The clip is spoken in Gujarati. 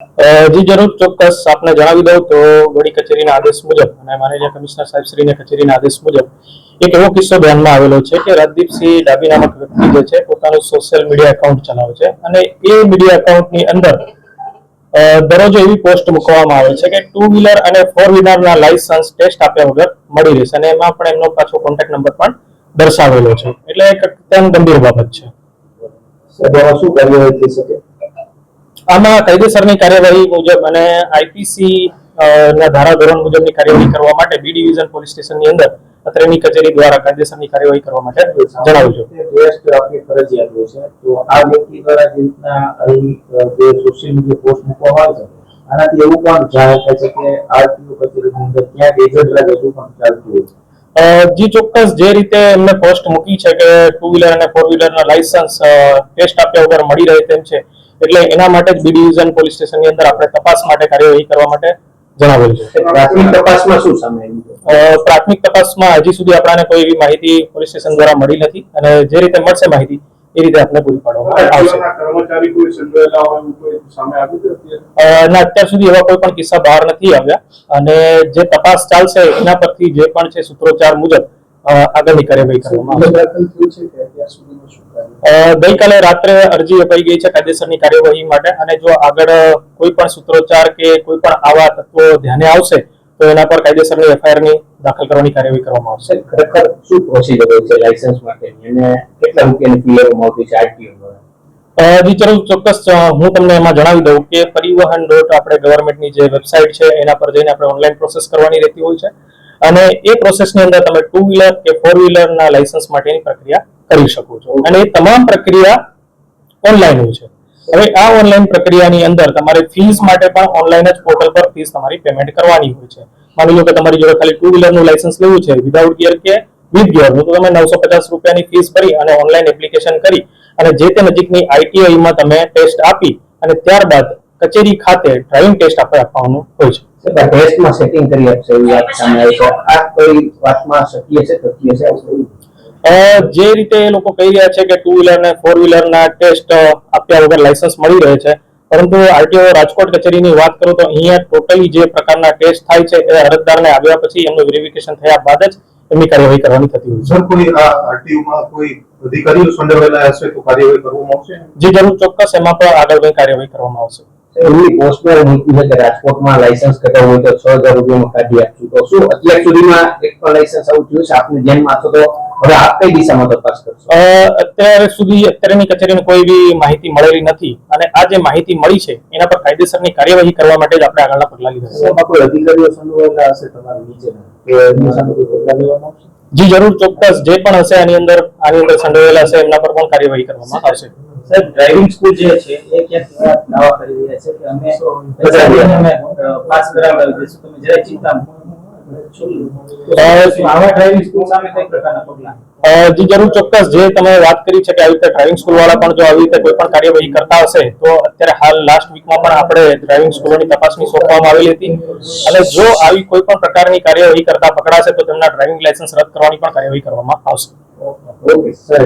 જી જરૂર ચોક્કસ આપને જણાવી દઉં તો વડી કચેરીના આદેશ મુજબ અને માનનીય કમિશનર સાહેબ કચેરીના આદેશ મુજબ એક એવો કિસ્સો ધ્યાનમાં આવેલો છે કે રાજદીપસિંહ ડાબી નામક વ્યક્તિ જે છે પોતાનું સોશિયલ મીડિયા એકાઉન્ટ ચલાવે છે અને એ મીડિયા એકાઉન્ટની અંદર દરરોજ એવી પોસ્ટ મૂકવામાં આવે છે કે ટુ વ્હીલર અને ફોર વ્હીલરના લાયસન્સ ટેસ્ટ આપ્યા વગર મળી રહેશે અને એમાં પણ એમનો પાછો કોન્ટેક્ટ નંબર પણ દર્શાવેલો છે. એટલે એક અત્યંત ગંભીર બાબત છે. શું કાર્યવાહી શકે? આમાં કાયદેસરની કાર્યવાહી મુજબ અને આઈપીસી ના ધારાધોરણ મુજબની કાર્યવાહી કરવા માટે બી ડિવિઝન પોલીસ સ્ટેશનની અંદર અત્રેની કચેરી દ્વારા કાયદેસરની કાર્યવાહી કરવા માટે જણાવું છું. ટેસ્ટ આપની ફરજિયાત હોય છે. તો આ વ્યક્તિ દ્વારા જે રીતના અહીં જે સોશિયલ મીડિયા પોસ્ટ મૂકવામાં આવે છે, આનાથી એવું પણ જાહેર થાય છે કે આરટીઓ કચેરીની અંદર ક્યાંક એજન્ટ રાજ પણ ચાલતું હોય છે. જી ચોક્કસ જે રીતે એમને પોસ્ટ મૂકી છે કે ટુ વ્હીલર અને ફોર વ્હીલરના લાયસન્સ ટેસ્ટ આપ્યા વગર મળી રહે તેમ છે એટલે એના માટે જ બી ડિવિઝન પોલીસ સ્ટેશનની અંદર આપણે તપાસ માટે કાર્યવાહી કરવા માટે જણાવેલ છે. પ્રાથમિક તપાસમાં શું સામે આવ્યું પ્રાથમિક તપાસમાં હજી સુધી આપણાને કોઈ એવી માહિતી પોલીસ સ્ટેશન દ્વારા મળી નથી અને જે રીતે મળશે માહિતી એ રીતે આપણે પૂરી પાડવામાં આવશે. અત્યારે? અ, ના અત્યાર સુધી એવા કોઈ પણ કિસ્સા બહાર નથી આવ્યા. અને જે તપાસ ચાલશે એના પરથી જે પણ છે સૂત્રોચ્ચાર મુજબ આગળની કાર્યવાહી કરવામાં આવશે. ગઈકાલે રાત્રે અરજી અપાઈ ગઈ છે કાયદેસરની કાર્યવાહી માટે. અને જો આગળ કોઈ પણ સૂત્રોચ્ચાર કે કોઈ પણ આવા તત્વો ધ્યાને આવશે તો એના પર કાયદેસરની એફઆઈઆરની દાખલ કરવાની કાર્યવાહી કરવામાં આવશે. ખરેખર શું પ્રોસિજર હોય છે લાયસન્સ માટેની? અને કેટલા રૂપિયાની ફી લેવામાં આવતી છે આરટીઓ દ્વારા? અ, ચોક્કસ હું તમને એમાં જણાવી દઉં કે પરિવહન ડોટ આપણે ગવર્મેન્ટની જે વેબસાઇટ છે એના પર જઈને આપણે ઓનલાઈન પ્રોસેસ કરવાની રહેતી હોય છે. અને એ પ્રોસેસની અંદર તમે ટુ વ્હીલર કે ફોર વ્હીલરના લાયસન્સ માટેની પ્રક્રિયા કરી શકો છો. અને એ તમામ પ્રક્રિયા ઓનલાઈન હોય છે. હવે આ ઓનલાઈન પ્રક્રિયાની અંદર તમારે ફીસ માટે પણ ઓનલાઈન જ પોર્ટલ પર ફીસ તમારી પેમેન્ટ કરવાની હોય છે. માની લો કે તમારી જોડે ખાલી ટુ વ્હીલરનું લાયસન્સ લેવું છે વિધાઉટ ગિયર કે વિથ ગિયરનું તો તમે નવસો પચાસ રૂપિયાની ફીસ ભરી અને ઓનલાઈન એપ્લિકેશન કરી અને જે તે નજીકની ITI માં તમે ટેસ્ટ આપી અને ત્યારબાદ કચેરી ખાતે ડ્રાઇવિંગ ટેસ્ટ આપણે આપવાનું હોય છે. ટેસ્ટમાં સેટિંગ કરી આપશે એવી વાત સામે આવી છે. આ કોઈ વાતમાં શક્ય છે શક્ય છે જે રીતે એ લોકો કહી રહ્યા છે કે ટુ વ્હીલર અને ફોર વ્હીલરના ટેસ્ટ આપ્યા વગર લાયસન્સ મળી રહે છે. પરંતુ આરટીઓ રાજકોટ કચેરીની વાત કરું તો અહીંયા ટોટલી જે પ્રકારના ટેસ્ટ થાય છે એ અરજદારને આવ્યા પછી એમનું વેરિફિકેશન થયા બાદ જ એમની કાર્યવાહી કરવાની થતી હોય છે. સર કોઈ આ આરટીયુમાં કોઈ અધિકારીઓ સંડોવાયેલા હશે તો કાર્યવાહી કરવામાં આવશે? જે જરૂર ચોક્કસ એમાં પણ આગળ કઈ કાર્યવાહી કરવામાં આવશે. એમની પર મૂકી છે કે રાજકોટમાં લાયસન્સ કઢાવવું હોય તો છ હજાર રૂપિયામાં કાઢી આપશું તો શું અત્યાર સુધીમાં એક પણ લાયસન્સ આવું થયું છે? આપને ધ્યાનમાં હતો તો હવે આપ કઈ દિશામાં તપાસ કરશો? અત્યાર સુધી અત્યારની કચેરીને કોઈ બી માહિતી મળેલી નથી અને આ જે માહિતી મળી છે એના પર કાયદેસરની કાર્યવાહી કરવા માટે જ આપણે આગળના પગલા લીધા છે. એમાં કોઈ અધિકારીઓ સંડોવાયેલા હશે તમારી નીચેના કે એમની સામે કોઈ પગલાં લેવામાં આવશે? જી જરૂર ચોક્કસ. જે પણ હશે આની અંદર આની અંદર સંડોવાયેલા હશે એમના પર પણ કાર્યવાહી કરવામાં આવશે. સાહેબ ડ્રાઇવિંગ સ્કૂલ જે છે એ ક્યાંક દાવા કરી રહ્યા છે કે અમે અમે પાસ કરાવડાવી દઈશું તમે જરાય ચિંતા જી જરૂર ચોક્કસ. જે તમે વાત કરી છે કે આવી રીતે ડ્રાઇવિંગ સ્કૂલ વાળા પણ જો આવી રીતે કોઈ પણ કાર્યવાહી કરતા હશે તો અત્યારે હાલ લાસ્ટ વીકમાં પણ આપણે ડ્રાઇવિંગ સ્કૂલોની તપાસણી સોંપવામાં આવેલી હતી. અને જો આવી કોઈ પણ પ્રકારની કાર્યવાહી કરતા પકડાશે તો તેમના ડ્રાઇવિંગ લાયસન્સ રદ કરવાની પણ કાર્યવાહી કરવામાં આવશે. Okay sir